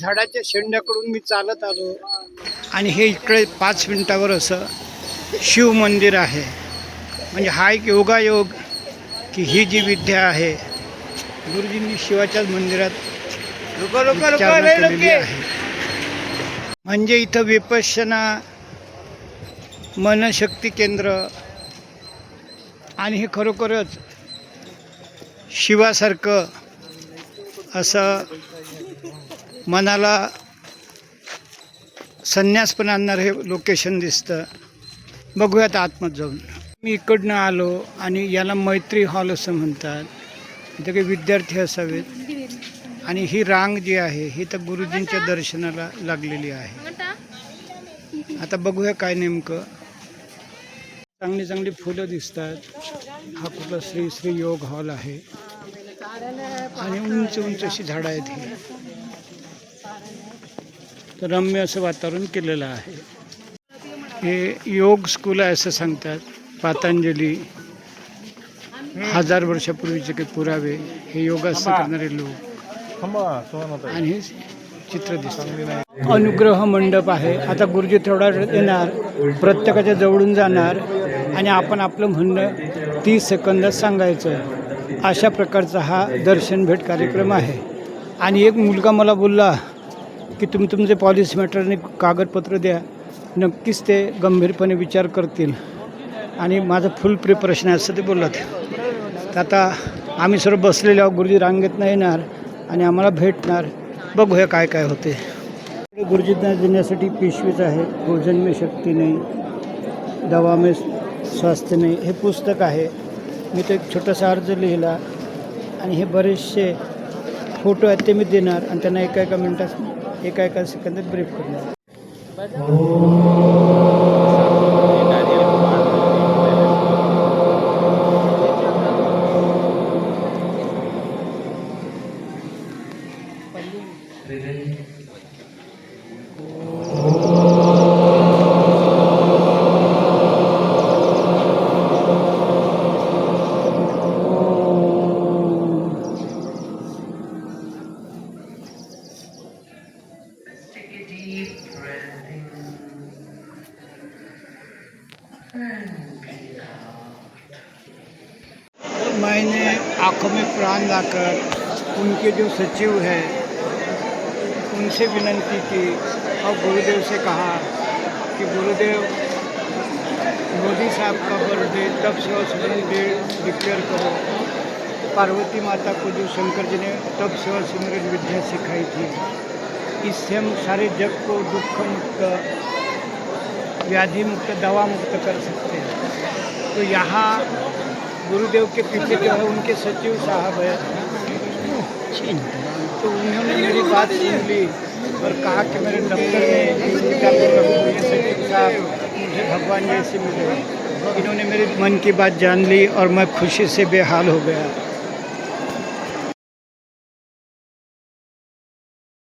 झाडाच्या शेंड्याकडून मी चालत आलो. आणि हे इकडे पाच मिनिटावर असं शिव मंदिर आहे. म्हणजे हा एक योगायोग की ही जी विद्या आहे गुरुजींनी शिवाच्याच मंदिरात उच्चारणा केलेली आहे. म्हणजे इथं विपश्यना मनशक्ती केंद्र आणि हे खरोखरच शिवासारखं असं मनाला संन्यास पण आणणारं हे लोकेशन दिसतं. बघूयात आतमध्ये जाऊन. मी इकडनं आलो आणि याला मैत्री हॉल असं म्हणतात. इथे काही विद्यार्थी असावेत. आणि ही रांग जी आहे ही तर गुरुजींच्या दर्शनाला लागलेली आहे. आता बघूया काय नेमकं. चांगली चांगली फुलं दिसतात. हा कुठला श्री श्री योग हॉल आहे. आणि उंच उंच अशी झाडं आहेत ही. रम्य असं वातावरण केलेलं आहे. हे योग स्कूल आहे असं सांगतात. पातंजली. हजार वर्षापूर्वीचे काही पुरावे. हे योगासन करणारे लोक. आणि हे चित्र दिसतं. अनुग्रह मंडप आहे. आता गुरुजी थोडा येणार. प्रत्येकाच्या जवळून जाणार. आणि आपण आपलं म्हणणं तीस सेकंदात सांगायचं. अशा प्रकारचा हा दर्शन भेट कार्यक्रम आहे. आणि एक मुलगा मला बोलला की तुम्ही तुमचे पॉलिसी मॅटरने कागदपत्र द्या. नक्कीच ते गंभीरपणे विचार करतील. आणि माझं फुल प्रिपरेशन आहे असं ते बोलत. तर आता आम्ही सर्व बसलेले आहोत गुरुजी रांगेतनं येणार आणि आम्हाला भेटणार. बघूया काय काय होते. गुरुजींना देण्यासाठी पिशवीच आहे भोजन में शक्ती नाही दवा में स्वास्थ्य नाही हे पुस्तक आहे. मी तो एक छोटासा अर्ज लिहिला आणि हे बरेचसे फोटो आहेत ते मी देणार आणि त्यांना एका एका मिनटात एका एका सेकंदात ब्रीफ करणार. मैंने आँखों में प्राण लाकर उनके जो सचिव हैं, उनसे विनंती की और गुरुदेव से कहा कि गुरुदेव, मोदी साहब का बर्थडे तब से स्मरण डे डिक्लेयर करो। पार्वती माता को जो शंकर जी ने तब सेवा सिमरन विद्या सिखाई थी। इससे हम सारे जग को दुख मुक्त, व्याधि मुक्त, दवा मुक्त कर सकते हैं। तो यहाँ गुरुदेव के पीछे जो है, उनके सचिव साहब है। तो उन्होंने मेरी बात सुन ली और कहा कि मेरे दफ्तर में सचिव साहब, मुझे भगवान जैसे मिले। इन्होंने मेरे मन की बात जान ली और मैं खुशी से बेहाल हो गया।